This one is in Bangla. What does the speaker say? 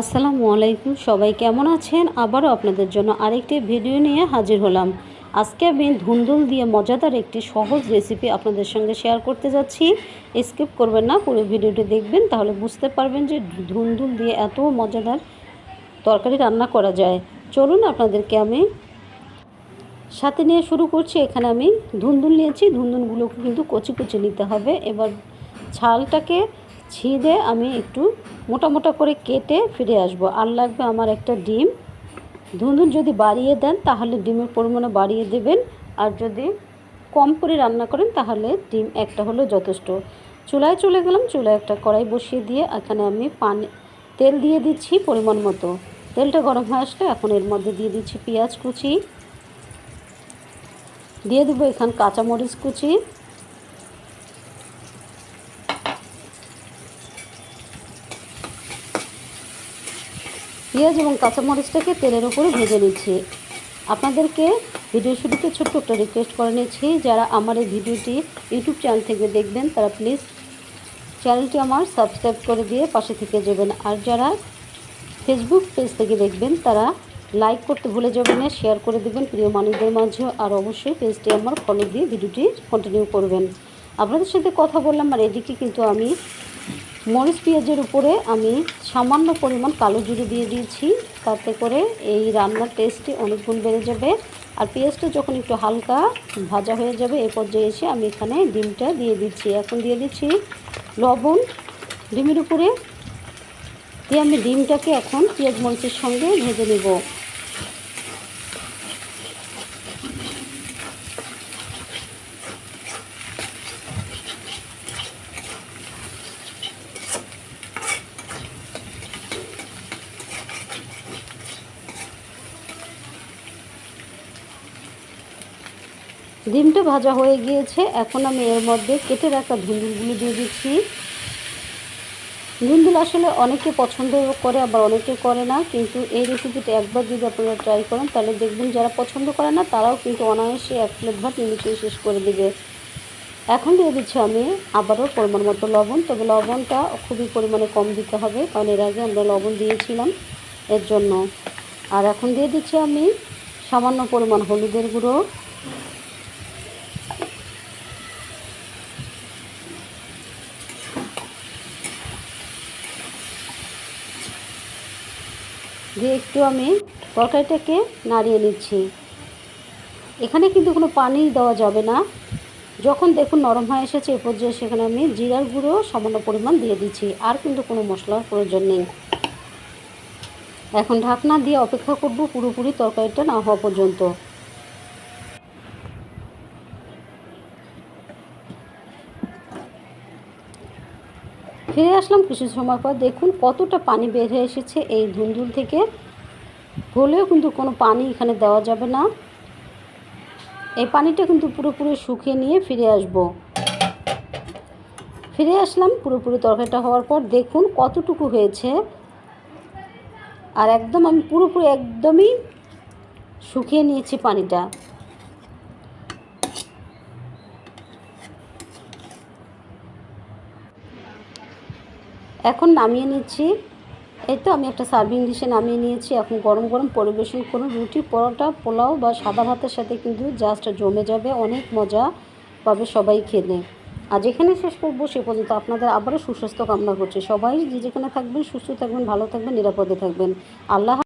আসসালামু আলাইকুম, সবাই কেমন আছেন? আবারও আপনাদের জন্য আরেকটি ভিডিও নিয়ে হাজির হলাম। আজকে আমি ধুন্দুল দিয়ে মজাদার একটি সহজ রেসিপি আপনাদের সঙ্গে শেয়ার করতে যাচ্ছি। স্কিপ করবেন না, পুরো ভিডিওটি দেখবেন, তাহলে বুঝতে পারবেন যে ধুন্দুল দিয়ে এত মজাদার তরকারি রান্না করা যায়। চলুন আপনাদেরকে আমি সাথে নিয়ে শুরু করছি। এখানে আমি ধুন্দুল নিয়েছি। ধুন্দুলগুলোকে কিন্তু কচি কচি নিতে হবে। এবার ছালটাকে ছিঁড়ে আমি একটু মোটা মোটা করে কেটে ফিরে আসব। আর লাগবে আমার একটা ডিম। ধুন যদি বাড়িয়ে দেন, তাহলে ডিমের পরিমাণে বাড়িয়ে দেবেন। আর যদি কম করে রান্না করেন, তাহলে ডিম একটা হলো যথেষ্ট। চুলায় চলে গেলাম, চুলায় একটা কড়াই বসিয়ে দিয়ে এখানে আমি পানি, তেল দিয়ে দিচ্ছি পরিমাণ মতো। তেলটা গরম হয়ে আসলে এখন এর মধ্যে দিয়ে দিচ্ছি পেঁয়াজ কুচি। দিয়ে দেবো এখান কাঁচামরিচ কুচি। পেঁয়াজ এবং কাঁচামরিচটাকে তেলের উপরে ভেজে নিচ্ছি। আপনাদেরকে ভিডিও শুরুতে ছোট্ট একটা রিকোয়েস্ট করে নিচ্ছি, যারা আমার এই ভিডিওটি ইউটিউব চ্যানেল থেকে দেখবেন, তারা প্লিজ চ্যানেলটি আমার সাবস্ক্রাইব করে দিয়ে পাশে থেকে যাবেন। আর যারা ফেসবুক পেজ থেকে দেখবেন, তারা লাইক করতে ভুলে যাবেন না শেয়ার করে দেবেন প্রিয় মানুষদের মাঝে, আর অবশ্যই পেজটি আমার ফলো দিয়ে ভিডিওটি কন্টিনিউ করবেন। আপনাদের সাথে কথা বললাম, আর এদিকে কিন্তু আমি মরিচ পেঁয়াজের উপরে আমি সামান্য পরিমাণ কালো জিরে দিয়ে দিয়েছি। তাতে করে এই রান্নার টেস্টটি অনেক গুণ বেড়ে যাবে। আর পেঁয়াজটা যখন একটু হালকা ভাজা হয়ে যাবে এই পর্যায়ে এসে আমি এখানে ডিমটা দিয়ে দিচ্ছি। এখন দিয়ে দিচ্ছি লবণ। ডিমের উপরে দিয়ে আমি ডিমটাকে এখন পেঁয়াজ মরিচের সঙ্গে ভেজে নেব। ডিমটা ভাজা হয়ে গিয়েছে। এখন আমি এর মধ্যে কেটে রাখা ধুন্দুলগুলো দিয়ে দিচ্ছি। ধুন্দুল আসলে অনেকে পছন্দ করে আবার অনেকে করে না, কিন্তু এই রেসিপিটা একবার যদি আপনারা ট্রাই করেন, তাহলে দেখবেন যারা পছন্দ করে না, তারাও কিন্তু অনায়াসে এক প্লেট ভাত নিমিশিয়ে শেষ করে দেবে। এখন দিয়ে দিচ্ছি আমি আবারও পরিমাণ মতো লবণ। তবে লবণটা খুবই পরিমাণে কম দিতে হবে, কারণ এর আগে আমরা লবণ দিয়েছিলাম এর জন্য। আর এখন দিয়ে দিচ্ছি আমি সামান্য পরিমাণ হলুদের গুঁড়ো। দিয়ে একটু আমি তরকারিটাকে নাড়িয়ে নিচ্ছি। এখানে কিন্তু কোনো পানি দেওয়া যাবে না। যখন দেখুন নরম হয়ে এসেছে, এ পর্যায়ে সেখানে আমি জিরার গুঁড়ো সামান্য পরিমাণ দিয়ে দিচ্ছি। আর কিন্তু কোনো মশলার প্রয়োজন নেই। এখন ঢাকনা দিয়ে অপেক্ষা করব পুরোপুরি তরকারিটা না হওয়া পর্যন্ত। ফিরে আসলাম কিছু সময় পর। দেখুন কতটা পানি বের হয়ে এসেছে এই ধুন্দুল থেকে। হলেও কিন্তু কোনো পানি এখানে দেওয়া যাবে না। এই পানিটা কিন্তু পুরোপুরি শুকিয়ে নিয়ে ফিরে আসব। ফিরে আসলাম পুরোপুরি তরকারিটা হওয়ার পর। দেখুন কতটুকু হয়েছে। আর একদম আমি পুরোপুরি একদমই শুকিয়ে নিয়েছি পানিটা। এখন নামিয়ে নিচ্ছি। এই তো আমি একটা সার্ভিং ডিশে নামিয়ে নিয়েছি। এখন গরম গরম পরিবেশন করুন। রুটি, পরোটা, পোলাও বা সাদা ভাতের সাথে কিন্তু জাস্ট জমে যাবে। অনেক মজা পাবে সবাই খেলে। আর যেখানে শেষ করব। সে পর্যন্ত আপনাদের আবারও সুস্বাস্থ্য কামনা করছে। সবাই যে যেখানে থাকবেন, সুস্থ থাকবেন, ভালো থাকবেন, নিরাপদে থাকবেন। আল্লাহ